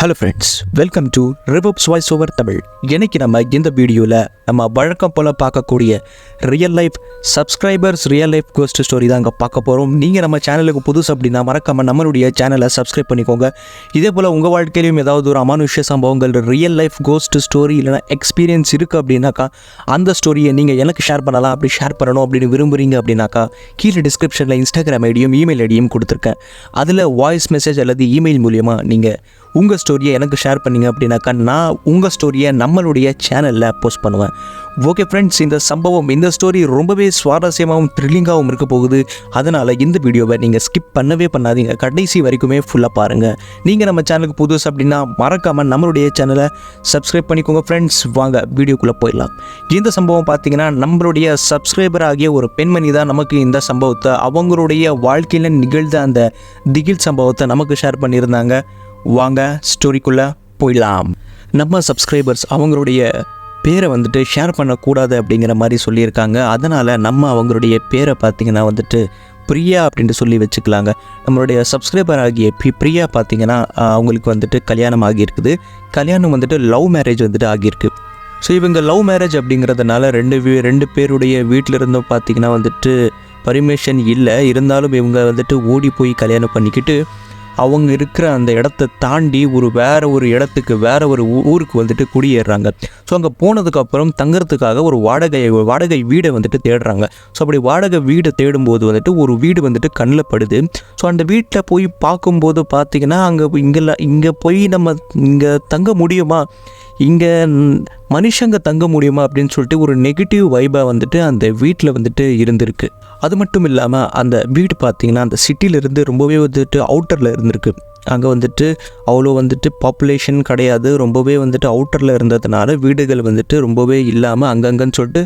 Hello friends welcome to ரிபப்ஸ் voice over Tamil இன்னைக்கு நம்ம இந்த வீடியோவில் நம்ம வழக்கம் போல் பார்க்கக்கூடிய real life subscribers real life ghost story தான் அங்கே பார்க்க போகிறோம் நீங்கள் நம்ம சேனலுக்கு புதுசு அப்படின்னா மறக்காமல் நம்மளுடைய சேனலை சப்ஸ்கிரைப் பண்ணிக்கோங்க. இதே போல் உங்கள் வாழ்க்கையிலையும் ஏதாவது ஒரு அமானுஷ்ய சம்பவங்கள் ரியல் லைஃப் கோஸ்ட் ஸ்டோரி இல்லைனா எக்ஸ்பீரியன்ஸ் இருக்குது அப்படின்னாக்கா அந்த ஸ்டோரியை நீங்கள் எனக்கு ஷேர் பண்ணலாம். அப்படி ஷேர் பண்ணணும் அப்படின்னு விரும்புகிறீங்க அப்படின்னாக்கா கீழே டிஸ்கிரிப்ஷனில் இன்ஸ்டாகிராம் ஐடியும் இமெயில் ஐடியும் கொடுத்துருக்கேன். அதில் வாய்ஸ் மெசேஜ் அல்லது இமெயில் மூலியமாக நீங்கள் உங்கள் ஸ்டோரியை எனக்கு ஷேர் பண்ணிங்க அப்படின்னாக்கா நான் உங்கள் ஸ்டோரியை நம்மளுடைய சேனலில் போஸ்ட் பண்ணுவேன். ஓகே ஃப்ரெண்ட்ஸ் இந்த சம்பவம் இந்த ஸ்டோரி ரொம்பவே சுவாரஸ்யமாகவும் த்ரில்லிங்காகவும் இருக்க போகுது. அதனால் இந்த வீடியோவை நீங்கள் ஸ்கிப் பண்ணவே பண்ணாதீங்க. கடைசி வரைக்குமே ஃபுல்லாக பாருங்கள் நீங்கள் நம்ம சேனலுக்கு புதுசு அப்படின்னா மறக்காமல் நம்மளுடைய சேனலை சப்ஸ்கிரைப் பண்ணிக்கோங்க ஃப்ரெண்ட்ஸ் வாங்க வீடியோக்குள்ளே போயிடலாம். இந்த சம்பவம் பார்த்தீங்கன்னா நம்மளுடைய சப்ஸ்கிரைபர் ஆகிய ஒரு பெண்மணி தான் நமக்கு இந்த சம்பவத்தை அவங்களுடைய வாழ்க்கையில் நிகழ்ந்த அந்த திகில் சம்பவத்தை நமக்கு ஷேர் பண்ணியிருந்தாங்க. வாங்க ஸ்டோரிக்குள்ளே போயிடலாம். நம்ம சப்ஸ்கிரைபர்ஸ் அவங்களுடைய பேரை வந்துட்டு ஷேர் பண்ணக்கூடாது அப்படிங்கிற மாதிரி சொல்லியிருக்காங்க. அதனால் நம்ம அவங்களுடைய பேரை பார்த்திங்கன்னா வந்துட்டு பிரியா அப்படின்ட்டு சொல்லி வச்சுக்கலாங்க. நம்மளுடைய சப்ஸ்கிரைபர் ஆகிய பி பிரியா பார்த்திங்கன்னா அவங்களுக்கு வந்துட்டு கல்யாணம் ஆகியிருக்குது. கல்யாணம் வந்துட்டு லவ் மேரேஜ் வந்துட்டு ஆகியிருக்கு. ஸோ இவங்க லவ் மேரேஜ் அப்படிங்கிறதுனால ரெண்டு வீ ரெண்டு பேருடைய வீட்டில் இருந்தும் பார்த்திங்கன்னா வந்துட்டு பர்மிஷன் இல்லை. இருந்தாலும் இவங்க வந்துட்டு ஓடி போய் கல்யாணம் பண்ணிக்கிட்டு அவங்க இருக்கிற அந்த இடத்த தாண்டி ஒரு வேறு ஒரு இடத்துக்கு வேற ஒரு ஊருக்கு வந்துட்டு குடியேறாங்க. ஸோ அங்கே போனதுக்கப்புறம் தங்குறதுக்காக ஒரு வாடகை வாடகை வீடை வந்துட்டு தேடுறாங்க. ஸோ அப்படி வாடகை வீடை தேடும்போது வந்துட்டு ஒரு வீடு வந்துட்டு கண்ணில் படுது. ஸோ அந்த வீட்டில் போய் பார்க்கும்போது பார்த்தீங்கன்னா அங்கே இங்கே இங்கே போய் நம்ம இங்கே தங்க முடியுமா? இங்கே மனுஷங்க தங்க முடியுமா? அப்படின்னு சொல்லிட்டு ஒரு நெகட்டிவ் வைபாக வந்துட்டு அந்த வீட்டில் வந்துட்டு இருந்திருக்கு. அது மட்டும் இல்லாமல் அந்த வீடு பார்த்திங்கன்னா அந்த சிட்டியிலேருந்து ரொம்பவே வந்துட்டு அவுட்டரில் இருந்திருக்கு. அங்கே வந்துட்டு அவ்வளோ வந்துட்டு பாப்புலேஷன் கிடையாது. ரொம்பவே வந்துட்டு அவுட்டரில் இருந்ததுனால வீடுகள் வந்துட்டு ரொம்பவே இல்லாமல் அங்கங்கன்னு சொல்லிட்டு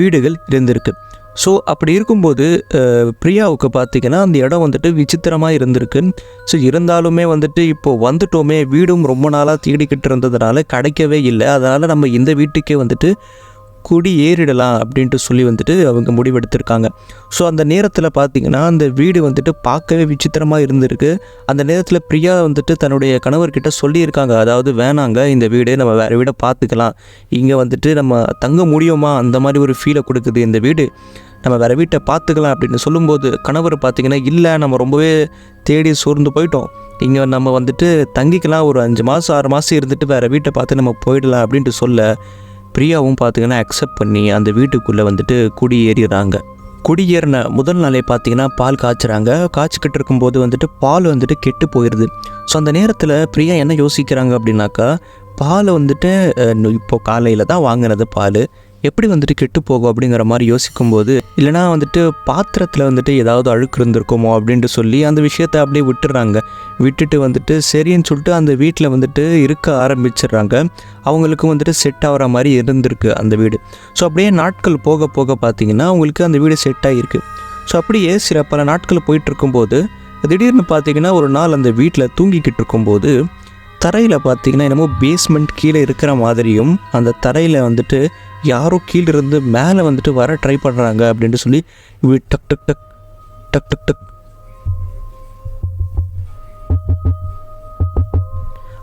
வீடுகள் இருந்திருக்கு. ஸோ அப்படி இருக்கும்போது பிரியாவுக்கு பார்த்தீங்கன்னா அந்த இடம் வந்துட்டு விசித்திரமாக இருந்திருக்கு. ஸோ இருந்தாலுமே வந்துட்டு இப்போது வந்துட்டோமே வீடும் ரொம்ப நாளாக தேடிக்கிட்டு இருந்ததுனால கிடைக்கவே இல்லை. அதனால் நம்ம இந்த வீட்டுக்கே வந்துட்டு குடி ஏறிடலாம் அப்படின்ட்டு சொல்லி வந்துட்டு அவங்க முடிவெடுத்திருக்காங்க. ஸோ அந்த நேரத்தில் பார்த்தீங்கன்னா அந்த வீடு வந்துட்டு பார்க்கவே விசித்திரமாக இருந்திருக்கு. அந்த நேரத்தில் பிரியா வந்துட்டு தன்னுடைய கணவர்கிட்ட சொல்லியிருக்காங்க. அதாவது வேணாங்க இந்த வீடு நம்ம வேறு வீடை பார்த்துக்கலாம் இங்கே வந்துட்டு நம்ம தங்க முடியுமா? அந்த மாதிரி ஒரு ஃபீலை கொடுக்குது இந்த வீடு. நம்ம வேறு வீட்டை பார்த்துக்கலாம் அப்படின்னு சொல்லும்போது கணவர் பார்த்தீங்கன்னா இல்லை நம்ம ரொம்பவே தேடி சோர்ந்து போயிட்டோம். இங்கே நம்ம வந்துட்டு தங்கிக்கலாம். ஒரு அஞ்சு மாதம் ஆறு மாதம் இருந்துட்டு வேறு வீட்டை பார்த்து நம்ம போயிடலாம் அப்படின்ட்டு சொல்ல பிரியாவும் பார்த்தீங்கன்னா அக்செப்ட் பண்ணி அந்த வீட்டுக்குள்ளே வந்துட்டு குடியேறிடுறாங்க குடியேறின முதல் நாளே பார்த்தீங்கன்னா பால் காய்ச்சுறாங்க. காய்ச்சிக்கிட்டு இருக்கும்போது வந்துட்டு பால் வந்துட்டு கெட்டு போயிடுது ஸோ அந்த நேரத்தில் பிரியா என்ன யோசிக்கிறாங்க அப்படின்னாக்கா பால் வந்துட்டு இப்போ காலையில் தான் வாங்கினது பால். எப்படி வந்துட்டு கெட்டு போகும் அப்படிங்கிற மாதிரி யோசிக்கும்போது இல்லைனா வந்துட்டு பாத்திரத்தில் வந்துட்டு ஏதாவது அழுக்கு இருந்திருக்குமோ அப்படின்ட்டு சொல்லி அந்த விஷயத்தை அப்படியே விட்டுறாங்க. விட்டுட்டு வந்துட்டு சரின்னு சொல்லிட்டு அந்த வீட்டில் வந்துட்டு இருக்க ஆரம்பிச்சிடுறாங்க. அவங்களுக்கும் வந்துட்டு செட் ஆகிற மாதிரி இருந்திருக்கு அந்த வீடு. ஸோ அப்படியே நாட்கள் போக போக பார்த்தீங்கன்னா அவங்களுக்கு அந்த வீடு செட் ஆகிருக்கு ஸோ அப்படியே சில பல நாட்கள் போயிட்டு இருக்கும்போது திடீர்னு பார்த்தீங்கன்னா ஒரு நாள் அந்த வீட்டில் தூங்கிக்கிட்டு இருக்கும்போது தரையில் பார்த்தீங்கன்னா என்னமோ பேஸ்மெண்ட் கீழே இருக்கிற மாதிரியும் அந்த தரையில் வந்துட்டு யாரோ கீழிருந்து மேலே வந்துட்டு வர ட்ரை பண்ணுறாங்க அப்படின்ட்டு சொல்லி இப்படி டக் டக் டக் டக் டக் டக்.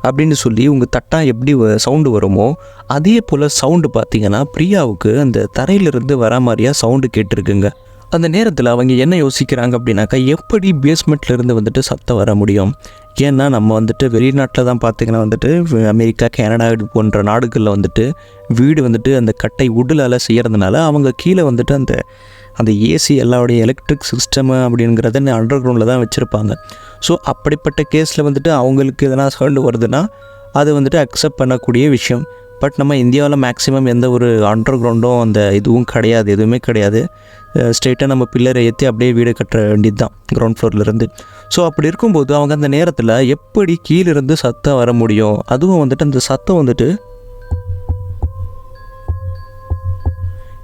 அப்படின்னு சொல்லி உங்கள் தட்டா எப்படி சவுண்டு வருமோ அதே போல் சவுண்டு பார்த்தீங்கன்னா பிரியாவுக்கு அந்த தரையிலிருந்து வர மாதிரியா சவுண்டு கேட்டிருக்குங்க. அந்த நேரத்தில் அவங்க என்ன யோசிக்கிறாங்க அப்படின்னாக்கா எப்படி பேஸ்மெண்ட்லேருந்து வந்துட்டு சத்தம் வர முடியும்? ஏன்னா நம்ம வந்துட்டு வெளிநாட்டில் தான் பார்த்தீங்கன்னா வந்துட்டு அமெரிக்கா கனடா போன்ற நாடுகளில் வந்துட்டு வீடு வந்துட்டு அந்த கட்டை உடலால் செய்கிறதுனால அவங்க கீழே வந்துட்டு அந்த அந்த ஏசி எல்லாருடைய எலக்ட்ரிக் சிஸ்டம் அப்படிங்கிறத அண்டர் கிரவுண்டில் தான் வச்சுருப்பாங்க. ஸோ அப்படிப்பட்ட கேஸில் வந்துட்டு அவங்களுக்கு எதனா சவுண்டு வருதுன்னா அது வந்துட்டு அக்செப்ட் பண்ணக்கூடிய விஷயம். பட் நம்ம இந்தியாவில் மேக்ஸிமம் எந்த ஒரு அண்டர் கிரவுண்டும் அந்த இதுவும் கிடையாது எதுவுமே கிடையாது. ஸ்ட்ரெயிட்டாக நம்ம பில்லரை ஏற்றி அப்படியே வீடு கட்ட வேண்டியது தான் கிரவுண்ட் ஃப்ளோர்லேருந்து ஸோ அப்படி இருக்கும்போது அவங்க அந்த நேரத்தில் எப்படி கீழிருந்து சத்தம் வர முடியும்? அதுவும் வந்துட்டு அந்த சத்தம் வந்துட்டு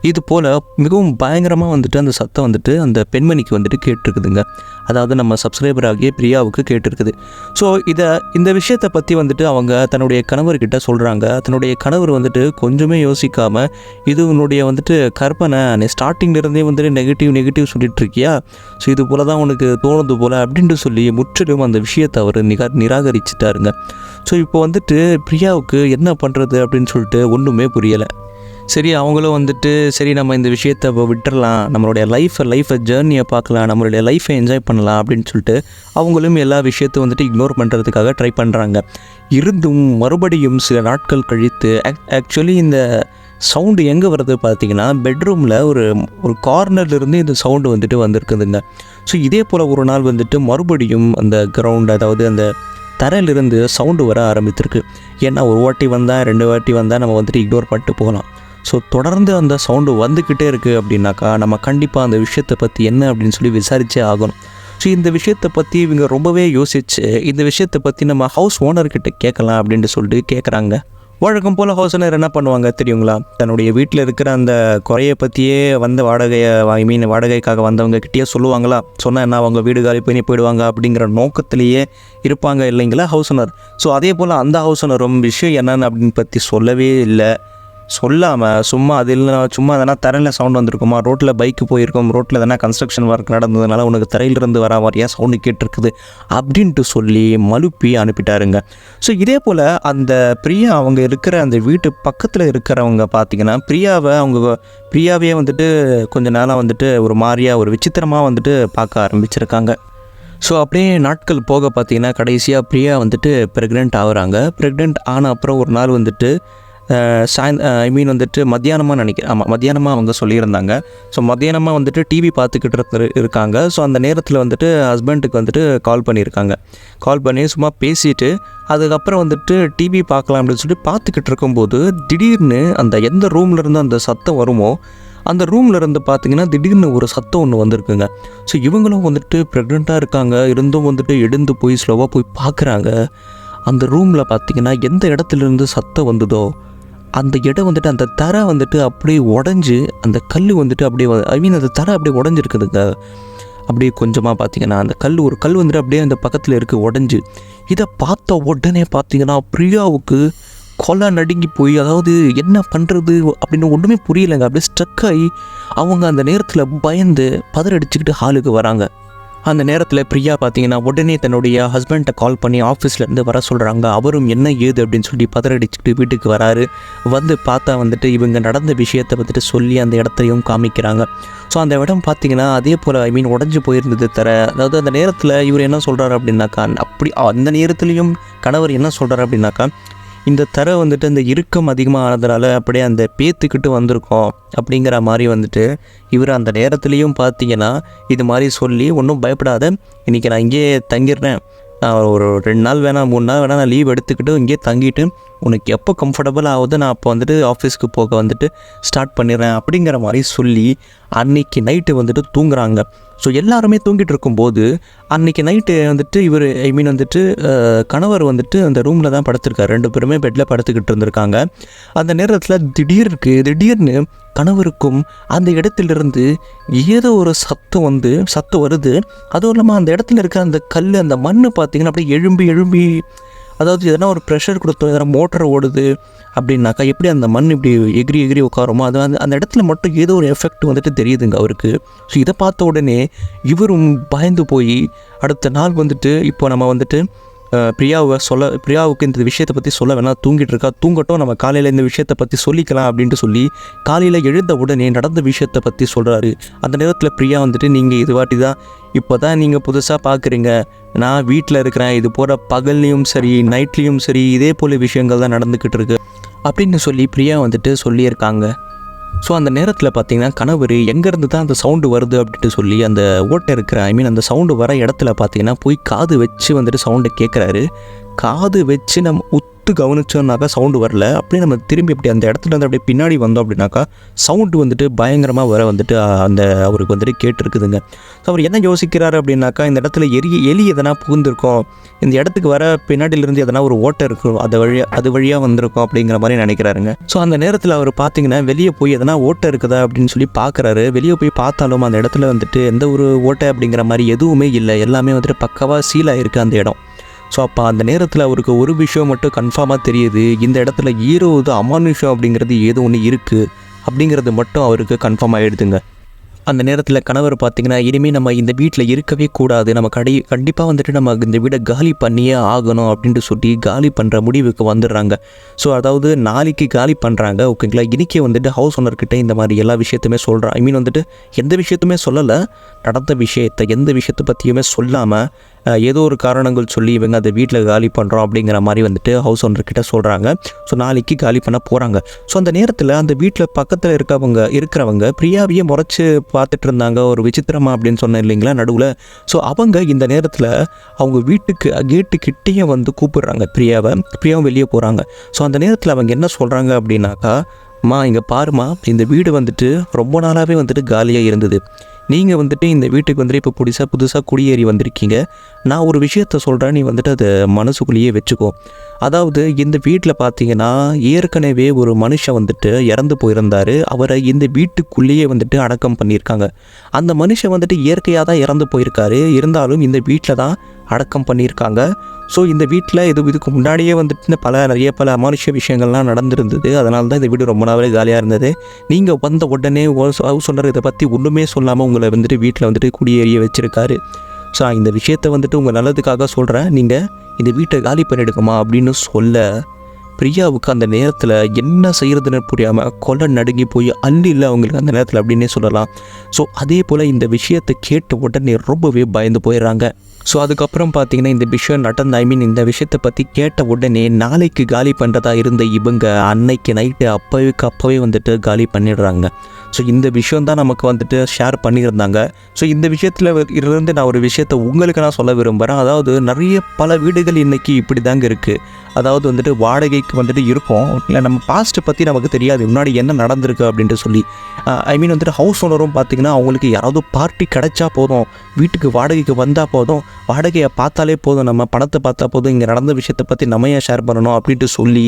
இது போல் மிகவும் பயங்கரமாக வந்துட்டு அந்த சத்தம் வந்துட்டு அந்த பெண்மணிக்கு வந்துட்டு கேட்டிருக்குதுங்க. அதாவது நம்ம சப்ஸ்கிரைபர் ஆகிய பிரியாவுக்கு கேட்டிருக்குது. ஸோ இதை இந்த விஷயத்தை பற்றி வந்துட்டு அவங்க தன்னுடைய கணவர்கிட்ட சொல்கிறாங்க தன்னுடைய கணவர் வந்துட்டு கொஞ்சமே யோசிக்காமல் இது உன்னுடைய வந்துட்டு கற்பனை நீ ஸ்டார்டிங்லேருந்தே வந்துட்டு நெகட்டிவ் நெகட்டிவ் சொல்லிட்டு இருக்கியா ஸோ இது போல தான் உனக்கு தோணுது போல் அப்படின்ட்டு சொல்லி முற்றிலும் அந்த விஷயத்தை அவர் நிகா நிராகரிச்சிட்டாருங்க. ஸோ இப்போ வந்துட்டு பிரியாவுக்கு என்ன பண்ணுறது அப்படின்னு சொல்லிட்டு ஒன்றுமே புரியலை. சரி அவங்களும் வந்துட்டு சரி நம்ம இந்த விஷயத்தை இப்போ விட்டுறலாம். நம்மளுடைய லைஃப்பை லைஃப்பை ஜேர்னியை பார்க்கலாம். நம்மளுடைய லைஃப்பை என்ஜாய் பண்ணலாம் அப்படின்னு சொல்லிட்டு அவங்களும் எல்லா விஷயத்தையும் வந்துட்டு இக்னோர் பண்ணுறதுக்காக ட்ரை பண்ணுறாங்க இருந்தும் மறுபடியும் சில நாட்கள் கழித்து ஆக்சுவலி இந்த சவுண்டு எங்கே வருது பார்த்தீங்கன்னா பெட்ரூமில் ஒரு ஒரு கார்னர்லேருந்து இந்த சவுண்டு வந்துட்டு வந்திருக்குதுங்க. ஸோ இதே போல் ஒரு நாள் வந்துட்டு மறுபடியும் அந்த கிரவுண்ட் அதாவது அந்த தரையிலிருந்து சவுண்டு வர ஆரம்பித்திருக்கு. ஏன்னா ஒரு வாட்டி வந்தால் ரெண்டு வாட்டி வந்தால் நம்ம வந்துட்டு இக்னோர் பண்ணிட்டு போகலாம். ஸோ தொடர்ந்து அந்த சவுண்டு வந்துக்கிட்டே இருக்குது அப்படின்னாக்கா நம்ம கண்டிப்பாக அந்த விஷயத்தை பற்றி என்ன அப்படின்னு சொல்லி விசாரித்தே ஆகணும். ஸோ இந்த விஷயத்தை பற்றி இவங்க ரொம்பவே யோசிச்சு இந்த விஷயத்தை பற்றி நம்ம ஹவுஸ் ஓனர்கிட்ட கேட்கலாம் அப்படின்ட்டு சொல்லிட்டு கேட்குறாங்க வழக்கம் போல் ஹவுஸ் ஓனர் என்ன பண்ணுவாங்க தெரியுங்களா? தன்னுடைய வீட்டில் இருக்கிற அந்த குறையை பற்றியே வந்த வாடகையை ஐ மீன் வாடகைக்காக வந்தவங்க கிட்டேயே சொல்லுவாங்களா? சொன்னால் என்ன அவங்க வீடு காலி பண்ணி போயிடுவாங்க அப்படிங்கிற நோக்கத்திலேயே இருப்பாங்க இல்லைங்களா ஹவுஸ் ஓனர் ஸோ அதே போல் அந்த ஹவுஸ் ஓனரும் விஷயம் என்னென்னு அப்படின்னு பற்றி சொல்லவே இல்லை. சொல்லாமல் சும்மா அது இல்லை சும்மா எதனா தரையில் சவுண்ட் வந்திருக்குமா? ரோட்டில் பைக்கு போயிருக்கோம் ரோட்டில் எதனா கன்ஸ்ட்ரக்ஷன் ஒர்க் நடந்ததுனால உனக்கு தரையிலிருந்து வர மாதிரியா சவுண்டு கேட்டிருக்குது? அப்படின்ட்டு சொல்லி மலுப்பி அனுப்பிட்டாருங்க. ஸோ இதே போல் அந்த பிரியா அவங்க இருக்கிற அந்த வீட்டு பக்கத்தில் இருக்கிறவங்க பார்த்தீங்கன்னா பிரியாவை அவங்க பிரியாவே வந்துட்டு கொஞ்ச நாளாக வந்துட்டு ஒரு மாதிரியாக ஒரு விசித்திரமாக வந்துட்டு பார்க்க ஆரம்பிச்சிருக்காங்க. ஸோ அப்படியே நாட்கள் போக பார்த்தீங்கன்னா கடைசியாக பிரியா வந்துட்டு ப்ரெக்னென்ட் ஆகுறாங்க. ப்ரெக்னென்ட் ஆன அப்புறம் ஒரு நாள் வந்துட்டு சாயந் ஐ மீன் வந்துட்டு மத்தியானமாக நினைக்கிறேன். ஆமாம் மத்தியானமாக அவங்க சொல்லியிருந்தாங்க. ஸோ மத்தியானமாக வந்துட்டு டிவி பார்த்துக்கிட்டு இருக்காங்க. ஸோ அந்த நேரத்தில் வந்துட்டு ஹஸ்பண்டுக்கு வந்துட்டு கால் பண்ணியிருக்காங்க. கால் பண்ணி சும்மா பேசிட்டு அதுக்கப்புறம் வந்துட்டு டிவி பார்க்கலாம் அப்படின்னு சொல்லிட்டு பார்த்துக்கிட்டு இருக்கும்போது திடீர்னு அந்த எந்த ரூம்லேருந்து அந்த சத்தம் வருமோ அந்த ரூமில் இருந்து பார்த்தீங்கன்னா திடீர்னு ஒரு சத்தம் ஒன்று வந்திருக்குங்க. ஸோ இவங்களும் வந்துட்டு ப்ரெக்னெண்ட்டாக இருக்காங்க. இருந்தும் வந்துட்டு எழுந்து போய் ஸ்லோவாக போய் பார்க்குறாங்க. அந்த ரூமில் பார்த்தீங்கன்னா எந்த இடத்துல இருந்து சத்தம் வந்ததோ அந்த இடம் வந்துட்டு அந்த தரை வந்துட்டு அப்படியே உடஞ்சி அந்த கல் வந்துட்டு அப்படியே ஐ மீன் அந்த தரை அப்படியே உடஞ்சிருக்குதுங்க. அப்படியே கொஞ்சமாக பார்த்தீங்கன்னா அந்த கல் ஒரு கல் வந்துட்டு அப்படியே அந்த பக்கத்தில் இருக்குது உடஞ்சி. இதை பார்த்த உடனே பார்த்தீங்கன்னா பிரியாவுக்கு கொலை நடுங்கி போய் அதாவது என்ன பண்ணுறது அப்படின்னு ஒன்றுமே புரியலைங்க. அப்படியே ஸ்ட்ரக் ஆகி அவங்க அந்த நேரத்தில் பயந்து பதறடிச்சுக்கிட்டு ஹாலுக்கு வராங்க. அந்த நேரத்தில் பிரியா பார்த்தீங்கன்னா உடனே தன்னுடைய ஹஸ்பண்ட்டை கால் பண்ணி ஆஃபீஸ்லேருந்து வர சொல்கிறாங்க அவரும் என்ன ஏது அப்படின்னு சொல்லி பதறடிச்சுக்கிட்டு வீட்டுக்கு வராரு. வந்து பார்த்தா வந்துட்டு இவங்க நடந்த விஷயத்தை வந்துட்டு சொல்லி அந்த இடத்தையும் காமிக்கிறாங்க. ஸோ அந்த இடம் பார்த்தீங்கன்னா அதே போல் ஐ மீன் உடஞ்சி போயிருந்தது தர. அதாவது அந்த நேரத்தில் இவர் என்ன சொல்கிறாரு அப்படின்னாக்கா அப்படி அந்த நேரத்துலையும் கணவர் என்ன சொல்கிறாரு அப்படின்னாக்கா இந்த தரை வந்துட்டு இந்த இறுக்கம் அதிகமாக ஆனதுனால அப்படியே அந்த பேத்துக்கிட்டு வந்திருக்கோம் அப்படிங்கிற மாதிரி வந்துட்டு இவர் அந்த நேரத்துலேயும் பார்த்தீங்கன்னா இது மாதிரி சொல்லி ஒன்றும் பயப்படாத. இன்றைக்கி நான் இங்கேயே தங்கிடுறேன். நான் ஒரு ரெண்டு நாள் வேணாம் மூணு நாள் வேணால் நான் லீவ் எடுத்துக்கிட்டு இங்கேயே தங்கிட்டு உனக்கு எப்போ கம்ஃபர்டபுள் ஆகுது நான் அப்போ வந்துட்டு ஆஃபீஸ்க்கு போக வந்துட்டு ஸ்டார்ட் பண்ணிடுறேன் அப்படிங்கிற மாதிரி சொல்லி அன்னைக்கு நைட்டு வந்துட்டு தூங்குறாங்க. ஸோ எல்லாருமே தூங்கிட்டு இருக்கும்போது அன்னைக்கு நைட்டு வந்துட்டு இவர் ஐ மீன் வந்துட்டு கணவர் வந்துட்டு அந்த ரூமில் தான் படுத்திருக்காரு. ரெண்டு பேருமே பெட்டில் படுத்துக்கிட்டு இருந்திருக்காங்க. அந்த நேரத்தில் திடீர்க்கு திடீர்னு கணவருக்கும் அந்த இடத்துலேருந்து ஏதோ ஒரு சத்தம் வந்து சத்தம் வருது. அதுவும் இல்லாமல் அந்த இடத்துல இருக்க அந்த கல் அந்த மண் பார்த்திங்கன்னா அப்படியே எழும்பி எழும்பி அதாவது எதனா ஒரு ப்ரெஷர் கொடுத்தோம் எதனா மோட்டர் ஓடுது அப்படின்னாக்கா எப்படி அந்த மண் இப்படி எகிரி எகிரி உட்காருமோ அது அந்த அந்த இடத்துல மட்டும் ஏதோ ஒரு எஃபெக்ட் வந்துட்டு தெரியுதுங்க அவருக்கு. ஸோ இதை பார்த்த உடனே இவரும் பயந்து போய் அடுத்த நாள் வந்துட்டு இப்போ நம்ம வந்துட்டு பிரியாவை சொல்ல பிரியாவுக்கு இந்த விஷயத்தை பற்றி சொல்ல வேணாம். தூங்கிட்டு இருக்கா? தூங்கட்டும். நம்ம காலையில் இந்த விஷயத்தை பற்றி சொல்லிக்கலாம் அப்படின்ட்டு சொல்லி காலையில் எழுந்த உடனே நடந்த விஷயத்தை பற்றி சொல்கிறாரு அந்த நேரத்தில் பிரியா வந்துட்டு நீங்கள் இது வாட்டி தான் இப்போ தான் நீங்கள் புதுசாக பார்க்குறீங்க நான் வீட்டில் இருக்கிறேன். இது போகிற பகல்லையும் சரி நைட்லேயும் சரி இதே போல விஷயங்கள் தான் நடந்துக்கிட்டு இருக்கு. அப்படின்னு சொல்லி பிரியா வந்துட்டு சொல்லியிருக்காங்க. ஸோ அந்த நேரத்தில் பார்த்தீங்கன்னா கணவர் எங்கேருந்து தான் அந்த சவுண்டு வருது அப்படின்ட்டு சொல்லி அந்த ஓட்டை இருக்கிற ஐ மீன் அந்த சவுண்டு வர இடத்துல பார்த்தீங்கன்னா போய் காது வச்சு வந்துட்டு சவுண்டை கேட்குறாரு காது வச்சு நம்ம உத்து கவனிச்சோம்னாக்கா சவுண்டு வரல. அப்படியே நம்ம திரும்பி அப்படி அந்த இடத்துல வந்து அப்படியே பின்னாடி வந்தோம் அப்படின்னாக்கா சவுண்டு வந்துட்டு பயங்கரமாக வர வந்துட்டு அந்த அவருக்கு வந்துட்டு கேட்டிருக்குதுங்க. ஸோ அவர் என்ன யோசிக்கிறாரு அப்படின்னாக்கா இந்த இடத்துல எரி எலி எதனா புகுந்திருக்கோம் இந்த இடத்துக்கு வர பின்னாடியிலிருந்து எதனா ஒரு ஓட்டை இருக்கும் அது வழியாக அது வழியாக வந்திருக்கும் அப்படிங்கிற மாதிரி நினைக்கிறாருங்க. ஸோ அந்த நேரத்தில் அவர் பார்த்தீங்கன்னா வெளியே போய் எதனா ஓட்டை இருக்குதா அப்படின்னு சொல்லி பார்க்குறாரு வெளியே போய் பார்த்தாலும் அந்த இடத்துல வந்துட்டு எந்த ஒரு ஓட்டை அப்படிங்கிற மாதிரி எதுவுமே இல்லை. எல்லாமே வந்துட்டு பக்கவாக சீலாக இருக்குது அந்த இடம். ஸோ அப்போ அந்த நேரத்தில் அவருக்கு ஒரு விஷயம் மட்டும் கன்ஃபார்மாக தெரியுது. இந்த இடத்துல ஈரோது அமானுஷம் அப்படிங்கிறது ஏதோ ஒன்று இருக்குது அப்படிங்கிறது மட்டும் அவருக்கு கன்ஃபார்ம் ஆகிடுதுங்க அந்த நேரத்தில் கணவர் பார்த்தீங்கன்னா இனிமேல் நம்ம இந்த வீட்டில் இருக்கவே கூடாது. நம்ம கடை கண்டிப்பாக வந்துட்டு நம்ம இந்த வீடை காலி பண்ணியே ஆகணும் அப்படின்ட்டு சொல்லி காலி பண்ணுற முடிவுக்கு வந்துடுறாங்க. ஸோ அதாவது நாளைக்கு காலி பண்ணுறாங்க ஓகேங்களா? இன்றைக்கி வந்துட்டு ஹவுஸ் ஓனர்கிட்ட இந்த மாதிரி எல்லா விஷயத்தையுமே சொல்கிறான் ஐ மீன் வந்துட்டு எந்த விஷயத்துமே சொல்லலை. நடந்த விஷயத்தை எந்த விஷயத்தை பற்றியுமே சொல்லாமல் ஏதோ ஒரு காரணங்கள் சொல்லி இவங்க அதை வீட்டில் காலி பண்ணுறோம் அப்படிங்கிற மாதிரி வந்துட்டு ஹவுஸ் ஓனர்கிட்ட சொல்கிறாங்க ஸோ நாளைக்கு காலி பண்ண போகிறாங்க ஸோ அந்த நேரத்தில் அந்த வீட்டில் பக்கத்தில் இருக்கவங்க இருக்கிறவங்க பிரியாவையே முறைச்சி பார்த்துட்டு இருந்தாங்க. ஒரு விசித்திரமா அப்படின்னு சொன்னேன் இல்லைங்களா நடுவில். ஸோ அவங்க இந்த நேரத்தில் அவங்க வீட்டுக்கு கேட்டு கிட்டேயே வந்து கூப்பிடுறாங்க பிரியாவை. பிரியாவும் வெளியே போகிறாங்க ஸோ அந்த நேரத்தில் அவங்க என்ன சொல்கிறாங்க அப்படின்னாக்கா அம்மா இங்கே பாருமா இந்த வீடு வந்துட்டு ரொம்ப நாளாகவே வந்துட்டு காலியாக இருந்தது. நீங்கள் வந்துட்டு இந்த வீட்டுக்கு வந்துட்டு இப்போ புதுசாக புதுசாக குடியேறி வந்திருக்கீங்க. நான் ஒரு விஷயத்த சொல்கிறேன் நீ வந்துட்டு அதை மனசுக்குள்ளேயே வச்சுக்கோ. அதாவது இந்த வீட்டில் பார்த்தீங்கன்னா ஏற்கனவே ஒரு மனுஷன் வந்துட்டு இறந்து போயிருந்தார். அவரை இந்த வீட்டுக்குள்ளேயே வந்துட்டு அடக்கம் பண்ணியிருக்காங்க. அந்த மனுஷன் வந்துட்டு இயற்கையாக தான் இறந்து போயிருக்காரு. இருந்தாலும் இந்த வீட்டில் தான் அடக்கம் பண்ணியிருக்காங்க. ஸோ இந்த வீட்டில் இது இதுக்கு முன்னாடியே வந்துட்டு பல நிறைய பல அமானுஷ்ய விஷயங்கள்லாம் நடந்திருந்தது. அதனால தான் இந்த வீடு ரொம்ப நாளே காலியாக இருந்தது. நீங்கள் வந்த உடனே ஹவுஸ் ஓனர் இதை பற்றி ஒன்றுமே சொல்லாமல் உங்களை வந்துட்டு வீட்டில் வந்துட்டு குடியேறிய வச்சுருக்காரு. ஸோ இந்த விஷயத்தை வந்துட்டு உங்கள் நல்லதுக்காக சொல்கிறேன் நீங்கள் இந்த வீட்டை காலி பண்ணிடுங்கம்மா அப்படின்னு சொல்ல பிரியாவுக்கு அந்த நேரத்தில் என்ன செய்கிறதுன்னு புரியாமல் கொலை நடுங்கி போய் அள்ளி இல்லை அவங்களுக்கு அந்த நேரத்தில் அப்படின்னே சொல்லலாம். ஸோ அதே போல் இந்த விஷயத்தை கேட்ட உடனே ரொம்பவே பயந்து போயிடுறாங்க. ஸோ அதுக்கப்புறம் பார்த்தீங்கன்னா இந்த விஷயம் நடந்த ஐ மீன் இந்த விஷயத்தை பற்றி கேட்ட உடனே நாளைக்கு காலி பண்ணுறதா இருந்த இவங்க அன்னைக்கு நைட்டு அப்போவுக்கு அப்போவே வந்துட்டு காலி பண்ணிடுறாங்க. ஸோ இந்த விஷயம் தான் நமக்கு வந்துட்டு ஷேர் பண்ணியிருந்தாங்க. ஸோ இந்த விஷயத்தில் இருந்து நான் ஒரு விஷயத்தை உங்களுக்கு நான் சொல்ல விரும்புகிறேன் அதாவது நிறைய பல வீடுகள் இன்றைக்கி இப்படி தாங்க இருக்குது அதாவது வந்துட்டு வாடகைக்கு வந்துட்டு இருக்கும். இல்லை நம்ம பாஸ்ட்டை பற்றி நமக்கு தெரியாது. முன்னாடி என்ன நடந்திருக்கு அப்படின்ட்டு சொல்லி. ஐ மீன் வந்துட்டு ஹவுஸ் ஓனரும் பார்த்தீங்கன்னா அவங்களுக்கு யாராவது பார்ட்டி கிடைச்சா போதும். வீட்டுக்கு வாடகைக்கு வந்தால் போதும். வாடகையை பார்த்தாலே போதும். நம்ம பணத்தை பார்த்தா போதும். இங்கே நடந்த விஷயத்தை பற்றி நம்ம ஏன் ஷேர் பண்ணணும் அப்படின்ட்டு சொல்லி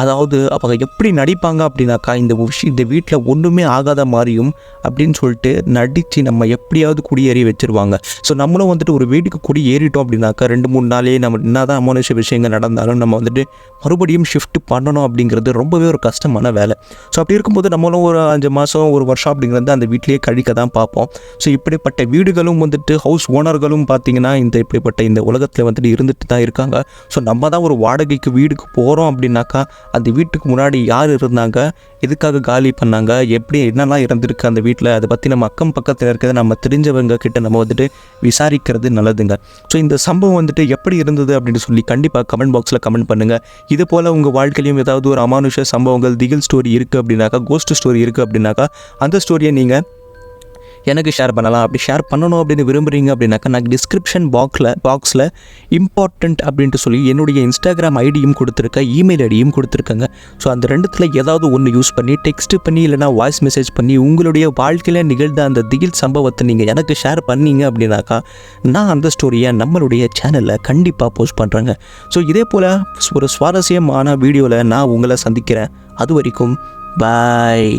அதாவது அவங்க எப்படி நடிப்பாங்க அப்படின்னாக்கா இந்த விஷயம் இந்த வீட்டில் ஒன்றுமே ஆகாத மாதிரியும் அப்படின்னு சொல்லிட்டு நடித்து நம்ம எப்படியாவது குடியேறி வச்சுருவாங்க. ஸோ நம்மளும் வந்துட்டு ஒரு வீட்டுக்கு குடி ஏறிட்டோம் அப்படின்னாக்கா ரெண்டு மூணு நாளே நம்ம என்ன தான் அமானுஷ விஷயங்கள் நடந்தாலும் நம்ம வந்துட்டு மறுபடியும் ஷிஃப்ட் பண்ணணும் அப்படிங்கிறது ரொம்பவே ஒரு கஷ்டமான வேலை. ஸோ அப்படி இருக்கும்போது நம்மளும் ஒரு அஞ்சு மாதம் ஒரு வருஷம் அப்படிங்கிறது அந்த வீட்டிலேயே கழிக்க தான் பார்ப்போம். ஸோ இப்படிப்பட்ட வீடுகளும் வந்துட்டு ஹவுஸ் ஓனர்களும் பார்த்தீங்கன்னா இந்த இப்படிப்பட்ட இந்த உலகத்தில் வந்துட்டு இருந்துட்டு தான் இருக்காங்க. ஸோ நம்ம தான் ஒரு வாடகைக்கு வீடுக்கு போகிறோம் அப்படின்னாக்கா அந்த வீட்டுக்கு முன்னாடி யார் இருந்தாங்க? எதுக்காக காலி பண்ணாங்க? எப்படி என்னெல்லாம் இருந்திருக்கு அந்த வீட்டில் அதை பற்றி நம்ம அக்கம் பக்கத்தில் இருக்கிறத நம்ம தெரிஞ்சவங்க கிட்ட நம்ம வந்துட்டு விசாரிக்கிறது நல்லதுங்க. ஸோ இந்த சம்பவம் வந்துட்டு எப்படி இருந்தது அப்படின்னு சொல்லி கண்டிப்பாக கமெண்ட் பாக்ஸில் கமெண்ட் பண்ணுங்கள் இது போல் உங்கள் வாழ்க்கையிலையும் ஏதாவது ஒரு அமானுஷ சம்பவங்கள் திகில் ஸ்டோரி இருக்குது அப்படின்னாக்கா கோஸ்ட் ஸ்டோரி இருக்குது அப்படின்னாக்கா அந்த ஸ்டோரியை நீங்கள் எனக்கு ஷேர் பண்ணலாம். அப்படி ஷேர் பண்ணணும் அப்படின்னு விரும்புகிறீங்க அப்படின்னாக்கா நான் டிஸ்கிரிப்ஷன் பாக்ஸில் பாக்ஸில் இம்பார்ட்டண்ட் அப்படின்ட்டு சொல்லி என்னுடைய இன்ஸ்டாகிராம் ஐடியும் கொடுத்துருக்கேன் இமெயில் ஐடியும் கொடுத்துருக்கேங்க. ஸோ அந்த ரெண்டுத்தில் ஏதாவது ஒன்று யூஸ் பண்ணி டெக்ஸ்ட் பண்ணி இல்லைனா வாய்ஸ் மெசேஜ் பண்ணி உங்களுடைய வாழ்க்கையில் நிகழ்ந்த அந்த திகில் சம்பவத்தை நீங்கள் எனக்கு ஷேர் பண்ணீங்க அப்படின்னாக்கா நான் அந்த ஸ்டோரியை நம்மளுடைய சேனலில் கண்டிப்பாக போஸ்ட் பண்ணுறேங்க ஸோ இதே போல் ஒரு சுவாரஸ்யமான வீடியோவில் நான் உங்களை சந்திக்கிறேன். அது வரைக்கும் பாய்